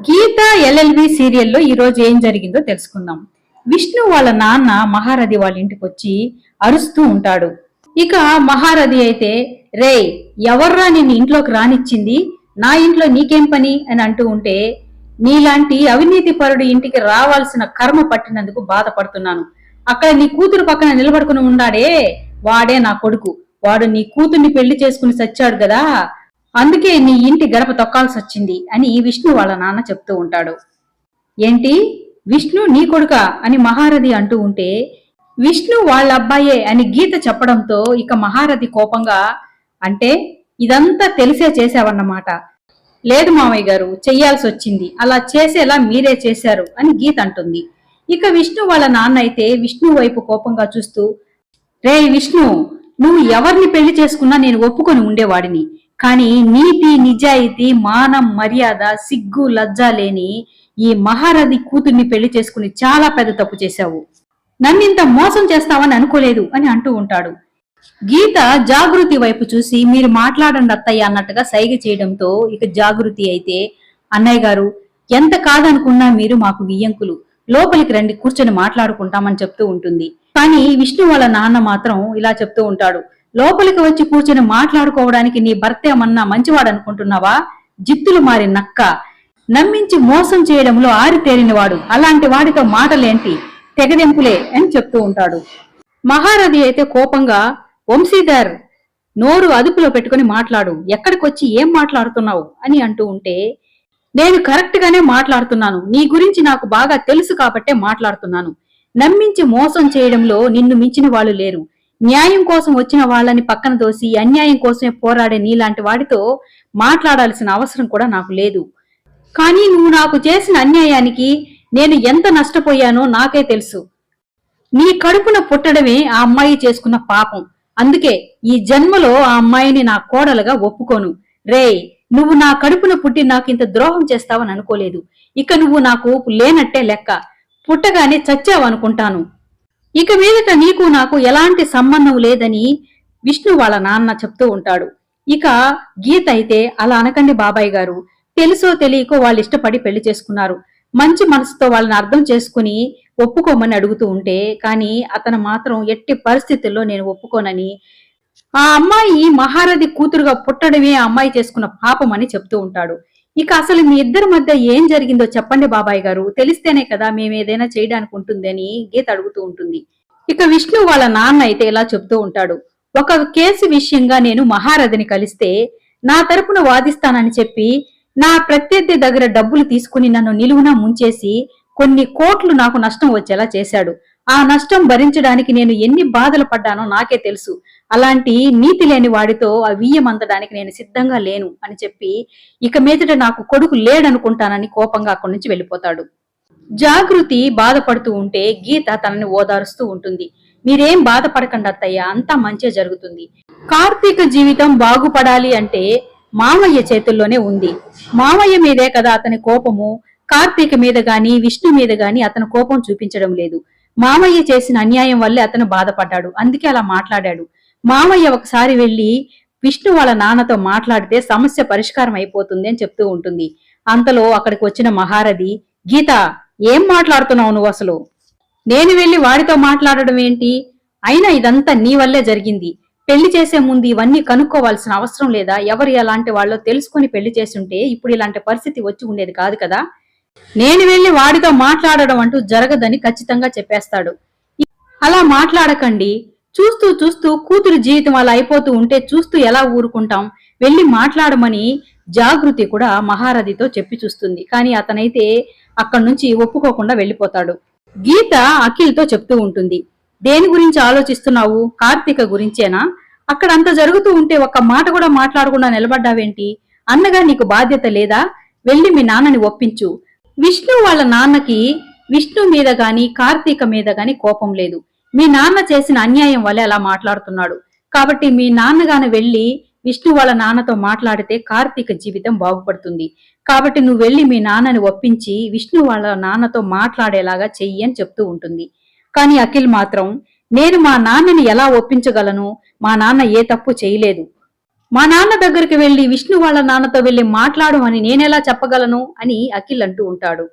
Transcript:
గీత LLB సీరియల్లో ఈ రోజు ఏం జరిగిందో తెలుసుకుందాం. విష్ణు వాళ్ళ నాన్న మహారథి వాళ్ళ ఇంటికి వచ్చి అరుస్తూ ఉంటాడు. ఇక మహారథి అయితే రే ఎవర్రా నిన్ను ఇంట్లోకి రానిచ్చింది? నా ఇంట్లో నీకేం పని? అని అంటూ ఉంటే నీలాంటి అవినీతి పరుడు ఇంటికి రావాల్సిన కర్మ పట్టినందుకు బాధపడుతున్నాను. అక్కడ నీ కూతురు పక్కన నిలబడుకుని ఉన్నాడే వాడే నా కొడుకు. వాడు నీ కూతుర్ని పెళ్ళి చేసుకుని సచ్చాడు కదా. అందుకే నీ ఇంటి గడప తొక్కాల్సి వచ్చింది అని విష్ణు వాళ్ళ నాన్న చెప్తూ ఉంటాడు. ఏంటి? విష్ణు నీ కొడుక అని మహారథి అంటూ ఉంటే విష్ణు వాళ్ళ అబ్బాయే అని గీత చెప్పడంతో ఇక మహారథి కోపంగా అంటే ఇదంతా తెలిసే చేశావన్నమాట. లేదు మామయ్య గారు చెయ్యాల్సి వచ్చింది అలా చేసేలా మీరే చేశారు అని గీత అంటుంది. ఇక విష్ణు వాళ్ళ నాన్న అయితే విష్ణు వైపు కోపంగా చూస్తూ రే విష్ణు నువ్వు ఎవరిని పెళ్ళి చేసుకున్నా నేను ఒప్పుకొని ఉండేవాడిని. కానీ నీతి నిజాయితీ మానం మర్యాద సిగ్గు లజ్జ లేని ఈ మహారథి కూతుర్ని పెళ్ళి చేసుకుని చాలా పెద్ద తప్పు చేశావు. నన్నింత మోసం చేస్తావని అనుకోలేదు అని అంటూ ఉంటాడు. గీత జాగృతి వైపు చూసి మీరు మాట్లాడండి అత్తయ్య అన్నట్టుగా సైగ చేయడంతో ఇక జాగృతి అయితే అన్నయ్య గారు ఎంత కాదనుకున్నా మీరు మాకు వియ్యంకులు. లోపలికి రండి కూర్చొని మాట్లాడుకుంటామని చెప్తూ ఉంటుంది. కానీ విష్ణు వాళ్ళ నాన్న మాత్రం ఇలా చెప్తూ ఉంటాడు. లోపలికి వచ్చి కూర్చొని మాట్లాడుకోవడానికి నీ భర్త ఏమన్నా మంచివాడు అనుకుంటున్నావా జిత్తులు మారి నక్క. నమ్మించి మోసం చేయడంలో ఆరితేరినవాడు. అలాంటి వాడితో మాటలేంటి? తెగదెంపులే అని చెప్తూ ఉంటాడు. మహారథి అయితే కోపంగా వంశీధర్ నోరు అదుపులో పెట్టుకుని మాట్లాడు. ఎక్కడికొచ్చి ఏం మాట్లాడుతున్నావు? అని అంటూ ఉంటే నేను కరెక్ట్ గానే మాట్లాడుతున్నాను. నీ గురించి నాకు బాగా తెలుసు కాబట్టే మాట్లాడుతున్నాను. నమ్మించి మోసం చేయడంలో నిన్ను మించిన వాళ్ళు లేరు. న్యాయం కోసం వచ్చిన వాళ్ళని పక్కన దోసి అన్యాయం కోసమే పోరాడే నీలాంటి వాడితో మాట్లాడాల్సిన అవసరం కూడా నాకు లేదు. కానీ నువ్వు నాకు చేసిన అన్యాయానికి నేను ఎంత నష్టపోయానో నాకే తెలుసు. నీ కడుపున పుట్టడమే ఆ అమ్మాయి చేసుకున్న పాపం. అందుకే ఈ జన్మలో ఆ అమ్మాయిని నా కోడలుగా ఒప్పుకోను. రేయ్ నువ్వు నా కడుపున పుట్టి నాకు ఇంత ద్రోహం చేస్తావని అనుకోలేదు. ఇక నువ్వు నాకు లేనట్టే లెక్క. పుట్టగానే చచ్చావనుకుంటాను. ఇక మీదట నీకు నాకు ఎలాంటి సంబంధం లేదని విష్ణు వాళ్ళ నాన్న చెప్తూ ఉంటాడు. ఇక గీత అయితే అలా అనకండి బాబాయ్ గారు. తెలుసో తెలియకో వాళ్ళు ఇష్టపడి పెళ్ళి చేసుకున్నారు. మంచి మనసుతో వాళ్ళని అర్థం చేసుకుని ఒప్పుకోమని అడుగుతూ ఉంటే కానీ అతను మాత్రం ఎట్టి పరిస్థితుల్లో నేను ఒప్పుకోనని. ఆ అమ్మాయి మహారథి కూతురుగా పుట్టడమే ఆ అమ్మాయి చేసుకున్న పాపం అని చెప్తూ ఉంటాడు. ఇక అసలు మీ ఇద్దరి మధ్య ఏం జరిగిందో చెప్పండి బాబాయ్ గారు. తెలిస్తేనే కదా మేము ఏదైనా చేయడానికి ఉంటుంది అని గీత అడుగుతూ ఉంటుంది. ఇక విష్ణు వాళ్ళ నాన్న అయితే ఇలా చెప్తూ ఉంటాడు. ఒక కేసు విషయంగా నేను మహారథిని కలిస్తే నా తరపున వాదిస్తానని చెప్పి నా ప్రత్యర్థి దగ్గర డబ్బులు తీసుకుని నన్ను నిలువున ముంచేసి కొన్ని కోట్లు నాకు నష్టం వచ్చేలా చేశాడు. ఆ నష్టం భరించడానికి నేను ఎన్ని బాధలు పడ్డానో నాకే తెలుసు. అలాంటి నీతి లేని వాడితో ఆ వియ్యం అందడానికి నేను సిద్ధంగా లేను అని చెప్పి ఇక మీదట నాకు కొడుకు లేడనుకుంటానని కోపంగా అక్కడి నుంచి వెళ్ళిపోతాడు. జాగృతి బాధపడుతూ ఉంటే గీత తనని ఓదారుస్తూ ఉంటుంది. మీరేం బాధపడకండి అత్తయ్య అంతా మంచే జరుగుతుంది. కార్తీక జీవితం బాగుపడాలి అంటే మామయ్య చేతుల్లోనే ఉంది. మామయ్య మీదే కదా అతని కోపము. కార్తీక మీద గాని విష్ణు మీద గాని అతను కోపం చూపించడం లేదు. మామయ్య చేసిన అన్యాయం వల్లే అతను బాధపడ్డాడు. అందుకే అలా మాట్లాడాడు. మామయ్య ఒకసారి వెళ్ళి విష్ణు వాళ్ళ నాన్నతో మాట్లాడితే సమస్య పరిష్కారం అయిపోతుంది అని చెప్తూ ఉంటుంది. అంతలో అక్కడికి వచ్చిన మహారథి గీత ఏం మాట్లాడుతున్నావు నువ్వు అసలు? నేను వెళ్ళి వాడితో మాట్లాడడం ఏంటి? అయినా ఇదంతా నీ వల్లే జరిగింది. పెళ్ళి చేసే ముందు ఇవన్నీ కనుక్కోవాల్సిన అవసరం లేదా? ఎవరు ఎలాంటి వాళ్ళో తెలుసుకుని పెళ్ళి చేసుంటే ఇప్పుడు ఇలాంటి పరిస్థితి వచ్చి ఉండేది కాదు కదా? నేను వెళ్ళి వాడితో మాట్లాడడం అంటూ జరగదని ఖచ్చితంగా చెప్పేస్తాడు. అలా మాట్లాడకండి. చూస్తూ చూస్తూ కూతురు జీవితం అలా అయిపోతూ ఉంటే చూస్తూ ఎలా ఊరుకుంటాం? వెళ్ళి మాట్లాడమని జాగృతి కూడా మహారథితో చెప్పి చూస్తుంది. కానీ అతనైతే అక్కడి నుంచి ఒప్పుకోకుండా వెళ్ళిపోతాడు. గీత అఖిల్తో చెప్తూ ఉంటుంది. దేని గురించి ఆలోచిస్తున్నావు? కార్తీక గురించేనా? అక్కడ అంత జరుగుతూ ఉంటే ఒక్క మాట కూడా మాట్లాడకుండా నిలబడ్డావేంటి? అన్నగా నీకు బాధ్యత లేదా? వెళ్ళి మీ నాన్నని ఒప్పించు. విష్ణు వాళ్ళ నాన్నకి విష్ణు మీద గాని కార్తీక మీద గాని కోపం లేదు. మీ నాన్న చేసిన అన్యాయం వల్లే అలా మాట్లాడుతున్నాడు. కాబట్టి మీ నాన్నగాని వెళ్ళి విష్ణు వాళ్ళ నాన్నతో మాట్లాడితే కార్తీక జీవితం బాగుపడుతుంది. కాబట్టి నువ్వు వెళ్ళి మీ నాన్నని ఒప్పించి విష్ణు వాళ్ళ నాన్నతో మాట్లాడేలాగా చెయ్యి అని చెప్తూ ఉంటుంది. కానీ అఖిల్ మాత్రం నేను మా నాన్నని ఎలా ఒప్పించగలను? మా నాన్న ఏ తప్పు చేయలేదు. మా నాన్న దగ్గరికి వెళ్ళి విష్ణు వాళ్ళ నాన్నతో వెళ్ళి మాట్లాడు అని నేనెలా చెప్పగలను అని అఖిల్ అంటూ ఉంటాడు.